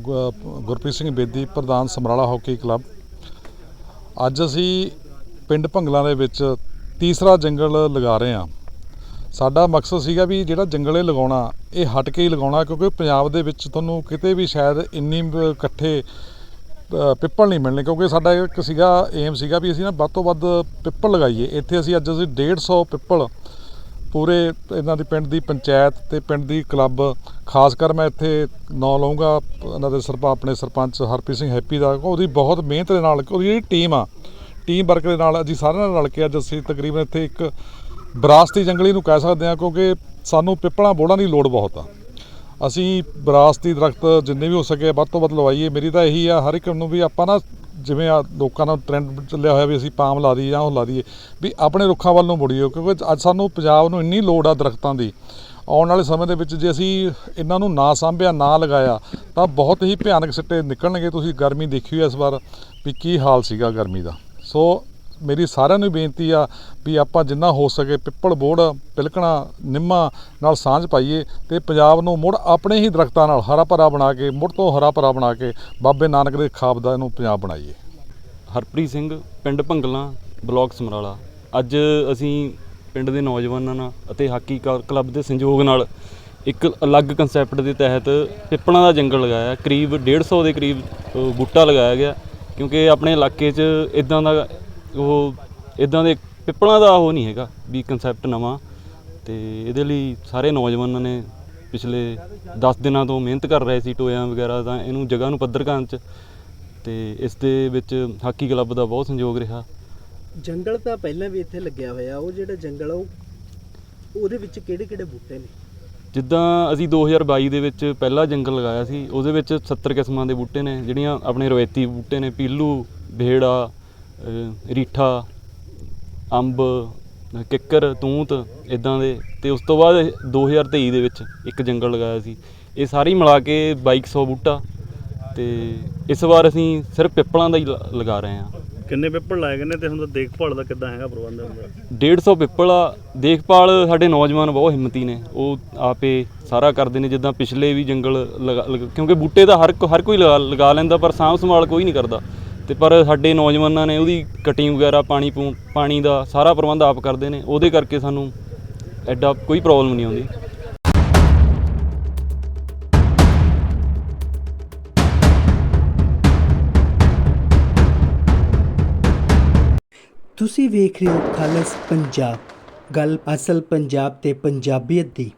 ਗੁਰਪ੍ਰੀਤ ਸਿੰਘ ਬੇਦੀ ਪ੍ਰਧਾਨ Samrala hockey club. ਅੱਜ ਅਸੀਂ ਪਿੰਡ ਭੰਗਲਾਂ ਦੇ ਵਿੱਚ ਤੀਸਰਾ ਜੰਗਲ ਲਗਾ ਰਹੇ ਹਾਂ। ਸਾਡਾ ਮਕਸਦ ਸੀਗਾ ਵੀ ਜਿਹੜਾ ਜੰਗਲ ਇਹ ਲਗਾਉਣਾ, ਇਹ ਹਟ ਕੇ ਹੀ ਲਗਾਉਣਾ, ਕਿਉਂਕਿ ਪੰਜਾਬ ਦੇ ਵਿੱਚ ਤੁਹਾਨੂੰ ਕਿਤੇ ਵੀ ਸ਼ਾਇਦ ਇੰਨੀ ਇਕੱਠੇ ਪਿੱਪਲ ਨਹੀਂ ਮਿਲਣੇ, ਕਿਉਂਕਿ ਸਾਡਾ ਇੱਕ ਸੀਗਾ ਏਮ ਸੀਗਾ ਵੀ ਅਸੀਂ ਨਾ ਵੱਧ ਤੋਂ ਵੱਧ ਪਿੱਪਲ ਲਗਾਈਏ। ਇੱਥੇ ਅਸੀਂ ਅੱਜ ਅਸੀਂ 150 ਪਿੱਪਲ ਪੂਰੇ ਇਹਨਾਂ ਦੀ ਪਿੰਡ ਦੀ ਪੰਚਾਇਤ ਤੇ ਪਿੰਡ ਦੀ ਕਲੱਬ, ਖਾਸ ਕਰ ਮੈਂ ਇੱਥੇ ਨਾਂ ਲਵਾਂਗਾ ਇਹਨਾਂ ਦੇ ਸਰਪਾ, ਆਪਣੇ ਸਰਪੰਚ ਹਰਪ੍ਰੀਤ ਸਿੰਘ ਹੈਪੀ ਦਾ ਉਹਦੀ ਬਹੁਤ ਮਿਹਨਤ ਦੇ ਨਾਲ ਉਹਦੀ ਜਿਹੜੀ ਟੀਮ ਆ, ਟੀਮ ਵਰਕ ਦੇ ਨਾਲ ਅਸੀਂ ਸਾਰਿਆਂ ਨਾਲ ਰਲ ਕੇ ਅੱਜ ਅਸੀਂ ਤਕਰੀਬਨ ਇੱਥੇ ਇੱਕ ਵਿਰਾਸਤੀ ਜੰਗਲੀ ਨੂੰ ਕਹਿ ਸਕਦੇ ਹਾਂ, ਕਿਉਂਕਿ ਸਾਨੂੰ ਪਿੱਪਲਾਂ ਬੋੜਾਂ ਦੀ ਲੋੜ ਬਹੁਤ ਆ। ਅਸੀਂ ਵਿਰਾਸਤੀ ਦਰਖਤ ਜਿੰਨੇ ਵੀ ਹੋ ਸਕੇ ਵੱਧ ਤੋਂ ਵੱਧ ਲਵਾਈਏ, ਮੇਰੀ ਤਾਂ ਇਹੀ ਆ, ਹਰ ਇੱਕ ਨੂੰ ਵੀ ਆਪਾਂ ਨਾ ਜਿਵੇਂ ਆ ਲੋਕਾਂ ਦਾ ਟ੍ਰੈਂਡ ਚੱਲਿਆ ਹੋਇਆ ਵੀ ਅਸੀਂ ਪਾਮ ਲਾ ਦਈਏ ਜਾਂ ਉਹ ਲਾ ਦਈਏ, ਵੀ ਆਪਣੇ ਰੁੱਖਾਂ ਵੱਲ ਨੂੰ ਮੁੜੀਏ, ਕਿਉਂਕਿ ਅੱਜ ਸਾਨੂੰ ਪੰਜਾਬ ਨੂੰ ਇੰਨੀ ਲੋੜ ਆ ਦਰਖਤਾਂ ਦੀ। ਆਉਣ ਵਾਲੇ ਸਮੇਂ ਦੇ ਵਿੱਚ ਜੇ ਅਸੀਂ ਇਹਨਾਂ ਨੂੰ ਨਾ ਸਾਂਭਿਆ, ਨਾ ਲਗਾਇਆ, ਤਾਂ ਬਹੁਤ ਹੀ ਭਿਆਨਕ ਸਿੱਟੇ ਨਿਕਲਣਗੇ। ਤੁਸੀਂ ਗਰਮੀ ਦੇਖੀ ਹੋਈ ਇਸ ਵਾਰ, ਵੀ ਕੀ ਹਾਲ ਸੀਗਾ ਗਰਮੀ ਦਾ। ਸੋ ਮੇਰੀ ਸਾਰਿਆਂ ਨੂੰ ਬੇਨਤੀ ਆ ਵੀ ਆਪਾਂ ਜਿੰਨਾ ਹੋ ਸਕੇ ਪਿੱਪਲ ਬੋੜ ਪਿਲਕਣਾ ਨਿੰਮਾ ਨਾਲ ਸਾਂਝ ਪਾਈਏ ਤੇ ਪੰਜਾਬ ਨੂੰ ਮੁੜ ਆਪਣੇ ਹੀ ਦਰਖਤਾਂ ਨਾਲ ਹਰਾ ਭਰਾ ਬਣਾ ਕੇ, ਮੁੜ ਤੋਂ ਹਰਾ ਭਰਾ ਬਣਾ ਕੇ ਬਾਬੇ ਨਾਨਕ ਦੇ ਖਾਬ ਦਾ ਇਹਨੂੰ ਪੰਜਾਬ ਬਣਾਈਏ। ਹਰਪ੍ਰੀਤ ਸਿੰਘ, ਪਿੰਡ ਭੰਗਲਾਂ, ਬਲਾਕ ਸਮਰਾਲਾ। ਅੱਜ ਅਸੀਂ ਪਿੰਡ ਦੇ ਨੌਜਵਾਨਾਂ ਨਾਲ ਅਤੇ ਹਾਕੀ ਕ- ਕਲੱਬ ਦੇ ਸੰਯੋਗ ਨਾਲ ਇੱਕ ਅਲੱਗ ਕਨਸੈਪਟ ਦੇ ਤਹਿਤ ਪਿੱਪਲਾਂ ਦਾ ਜੰਗਲ ਲਗਾਇਆ। ਕਰੀਬ 150 ਦੇ ਕਰੀਬ ਬੂਟਾ ਲਗਾਇਆ ਗਿਆ ਕਿਉਂਕਿ ਆਪਣੇ ਇਲਾਕੇ 'ਚ ਇਦਾਂ ਦਾ ਉਹ ਇਦਾਂ ਦੇ ਪਿੱਪਲਾਂ ਦਾ ਉਹ ਨਹੀਂ ਹੈਗਾ ਵੀ ਕਨਸੈਪਟ ਨਵਾਂ ਤੇ ਇਹਦੇ ਲਈ ਸਾਰੇ ਨੌਜਵਾਨਾਂ ਨੇ ਪਿਛਲੇ 10 ਦਿਨਾਂ ਤੋਂ ਮਿਹਨਤ ਕਰ ਰਹੇ ਸੀ ਟੋਇਆਂ ਵਗੈਰਾ ਤਾਂ ਇਹਨੂੰ ਜਗ੍ਹਾ ਨੂੰ ਪੱਧਰ ਕਰਨ 'ਚ ਤੇ ਇਸ ਦੇ ਵਿੱਚ ਹਾਕੀ ਕਲੱਬ ਦਾ ਬਹੁਤ ਸਹਿਯੋਗ ਰਿਹਾ। ਜੰਗਲ ਤਾਂ ਪਹਿਲਾਂ ਵੀ ਇੱਥੇ ਲੱਗਿਆ ਹੋਇਆ ਉਹ ਜਿਹੜਾ ਜੰਗਲ ਆ ਉਹ ਉਹਦੇ ਵਿੱਚ ਕਿਹੜੇ ਕਿਹੜੇ ਬੂਟੇ ਨੇ? ਜਿੱਦਾਂ ਅਸੀਂ 2022 ਦੇ ਵਿੱਚ ਪਹਿਲਾ ਜੰਗਲ ਲਗਾਇਆ ਸੀ ਉਹਦੇ ਵਿੱਚ 70 ਕਿਸਮਾਂ ਦੇ ਬੂਟੇ ਨੇ ਜਿਹੜੀਆਂ ਆਪਣੇ ਰਵਾਇਤੀ ਬੂਟੇ ਨੇ ਪੀਲੂ ਭੇੜਾ ਅ, ਰੀਠਾ ਅੰਬ ਕਿੱਕਰ ਤੂਤ ਇਦਾਂ ਦੇ ਤੇ ਉਸ ਤੋਂ ਬਾਅਦ 2023 ਦੇ ਵਿੱਚ ਇੱਕ ਜੰਗਲ ਲਗਾਇਆ ਸੀ। ਇਹ ਸਾਰੀ ਮਿਲਾ ਕੇ 2200 ਬੂਟਾ ਤੇ ਇਸ ਵਾਰ ਅਸੀਂ ਸਿਰਫ ਪਿੱਪਲਾਂ ਦਾ ਹੀ ਲਗਾ ਰਹੇ ਹਾਂ। ਕਿੰਨੇ ਪਿੱਪਲ ਲਾਏ ਗਏ ਨੇ ਤੇ ਹੁਣ ਤਾਂ ਦੇਖਭਾਲ ਦਾ ਕਿੱਦਾਂ ਹੈਗਾ ਪ੍ਰਬੰਧ ਹੁੰਦਾ 150 ਪਿੱਪਲ ਆ। ਦੇਖਭਾਲ ਸਾਡੇ ਨੌਜਵਾਨ ਬਹੁਤ ਹਿੰਮਤੀ ਨੇ। ਉਹ ਆਪੇ ਸਾਰਾ ਕਰਦੇ ਨੇ ਜਿੱਦਾਂ ਪਿਛਲੇ ਵੀ ਜੰਗਲ ਕਿਉਂਕਿ ਬੂਟੇ ਤਾਂ ਹਰ ਹਰ ਕੋਈ ਲਗਾ ਲੈਂਦਾ ਪਰ ਸਾਂਭ ਸੰਭਾਲ ਕੋਈ ਨਹੀਂ ਕਰਦਾ। ਤੇ ਪਰ ਸਾਡੇ ਨੌਜਵਾਨਾਂ ਨੇ ਉਹਦੀ ਕਟਿੰਗ ਵਗੈਰਾ, ਪਾਣੀ ਪੂ- ਪਾਣੀ ਦਾ ਸਾਰਾ ਪ੍ਰਬੰਧ ਆਪ ਕਰਦੇ ਨੇ। ਉਹਦੇ ਕਰਕੇ ਸਾਨੂੰ ਐਡਾ ਕੋਈ ਪ੍ਰੋਬਲਮ ਨਹੀਂ ਆਉਂਦੀ। ਤੁਸੀਂ ਵੇਖ ਰਹੇ ਹੋ ਖਾਲਸ ਪੰਜਾਬ। ਗੱਲ ਅਸਲ ਪੰਜਾਬ ਤੇ ਪੰਜਾਬੀਅਤ ਦੀ।